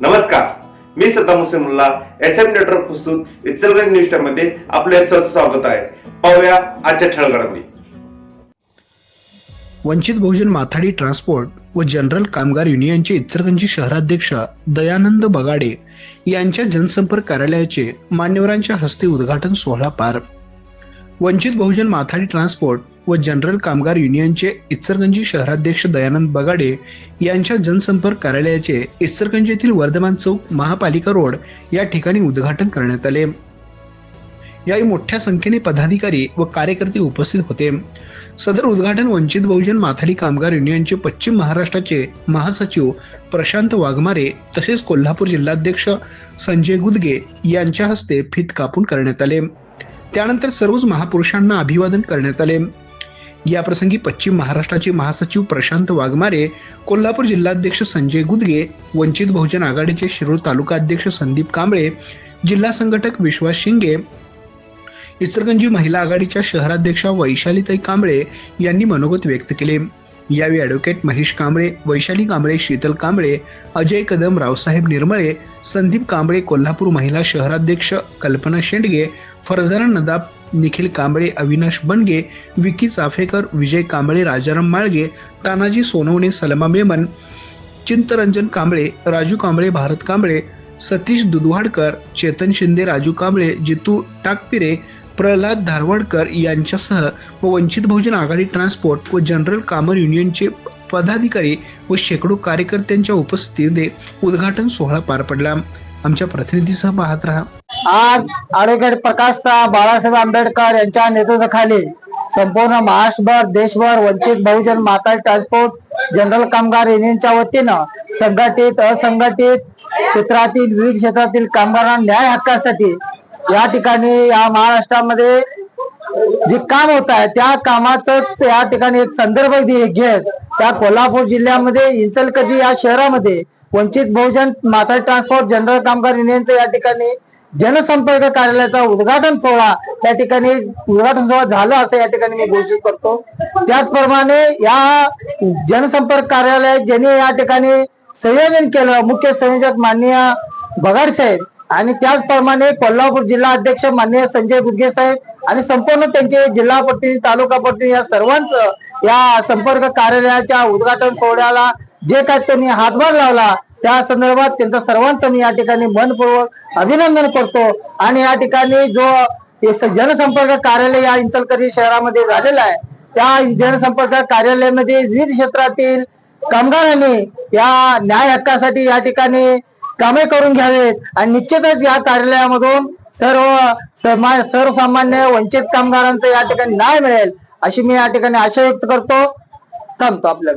नमस्कार. मी Saddam Hussain S M network प्रस्तुत Ichalkaranji news टाइममध्ये आपले सहर्ष स्वागत आहे. पाहूया आजच्या ठळगडामध्ये. वंचित बहुजन माथाडी ट्रान्सपोर्ट व जनरल कामगार युनियनचे इचलकरंजी शहराध्यक्ष दयानंद बगाडे यांच्या जनसंपर्क कार्यालयाचे मान्यवरांच्या हस्ते उद्घाटन सोहळा पार वंचित बहुजन माथाडी ट्रान्सपोर्ट व जनरल कामगार युनियनचे इचरगंजी शहराध्यक्ष दयानंद बगाडे यांच्या जनसंपर्क कार्यालयाचे इचरगंज येथील वर्धमान चौक महापालिका रोड या ठिकाणी उद्घाटन करण्यात आले. यावेळी मोठ्या संख्येने पदाधिकारी व कार्यकर्ते उपस्थित होते. सदर उद्घाटन वंचित बहुजन माथाडी कामगार युनियनचे पश्चिम महाराष्ट्राचे महासचिव प्रशांत वाघमारे तसेच कोल्हापूर जिल्हाध्यक्ष संजय गुदगे यांच्या हस्ते फीत कापून करण्यात आले. त्यानंतर सर्वच महापुरुषांना अभिवादन करण्यात आले. या प्रसंगी पश्चिम महाराष्ट्राचे महासचिव प्रशांत वाघमारे कोल्हापूर जिल्हाध्यक्ष संजय गुदगे वंचित बहुजन आघाडीचे शिरूर तालुका अध्यक्ष संदीप कांबळे जिल्हा संघटक विश्वास शिंगे इचलकरंजी महिला आघाडीच्या शहराध्यक्षा वैशालीताई कांबळे यांनी मनोगत व्यक्त केले. यावेळी ॲडव्होकेट महेश कांबळे वैशाली कांबळे शीतल कांबळे अजय कदम रावसाहेब निर्मळे संदीप कांबळे कोल्हापूर महिला शहराध्यक्ष कल्पना शेंडगे फरजाना नदाब निखिल कांबळे अविनाश बनगे विकी चाफेकर विजय कांबळे राजाराम माळगे तानाजी सोनवणे सलमा मेमन चिंतरंजन कांबळे राजू कांबळे भारत कांबळे सतीश दुधवाडकर चेतन शिंदे राजू कांबळे जितू टाकपिरे प्रल्हाद धारवडकर यांच्यासह व वंचित बहुजन आघाडी ट्रान्सपोर्ट व जनरल कामर युनियनचे पदाधिकारी व शेकडो कार्यकर्त्यांच्या उपस्थितीत उद्घाटन सोहळा पार पडला. आमच्या प्रतिनिधीसह पाहत राहा. आज ॲडव्होकेट प्रकाशता बाळासाहेब आंबेडकर यांच्या नेतृत्वाखाली संपूर्ण महाराष्ट्रभर देशभर वंचित बहुजन माता ट्रान्सपोर्ट जनरल कामगार युनियनच्या वतीनं संघटित असंघटित क्षेत्रातील विविध क्षेत्रातील कामगारांना न्याय हक्कासाठी या ठिकाणी या महाराष्ट्रामध्ये जे काम होत आहे त्या कामाच या ठिकाणी एक संदर्भ घेत त्या कोल्हापूर जिल्ह्यामध्ये इंचलकजी या शहरामध्ये वंचित बहुजन माता ट्रान्सपोर्ट जनरल कामगार युनियनचं या ठिकाणी जनसंपर्क कार्यालयाचा उद्घाटन सोहळा त्या ठिकाणी उद्घाटन सोहळा झाला असं या ठिकाणी मी घोषित करतो. त्याचप्रमाणे या जनसंपर्क कार्यालय ज्यांनी या ठिकाणी संयोजन केलं मुख्य संयोजक माननीय बगाड साहेब आणि त्याचप्रमाणे कोल्हापूर जिल्हा अध्यक्ष माननीय संजय गुदगे साहेब आणि संपूर्ण त्यांचे जिल्हा प्रतिनिधी तालुका प्रतिनिधी या सर्वांचं या संपर्क कार्यालयाच्या उद्घाटन सोहळ्याला जे काय त्यांनी हातभार लावला त्या संदर्भात त्यांचा सर्वांचं मी या ठिकाणी मनपूर्वक अभिनंदन करतो. आणि या ठिकाणी जो जनसंपर्क कार्यालय या इंचलकरी शहरामध्ये झालेलं आहे त्या जनसंपर्क कार्यालयामध्ये विविध क्षेत्रातील कामगारांनी या न्याय हक्कासाठी या ठिकाणी कामे करून घ्यावेत. आणि निश्चितच या कार्यालयामधून सर्व समा- सर्वसामान्य वंचित कामगारांचं या ठिकाणी न्याय मिळेल अशी मी या ठिकाणी आशा व्यक्त करतो. थांबतो आपल्या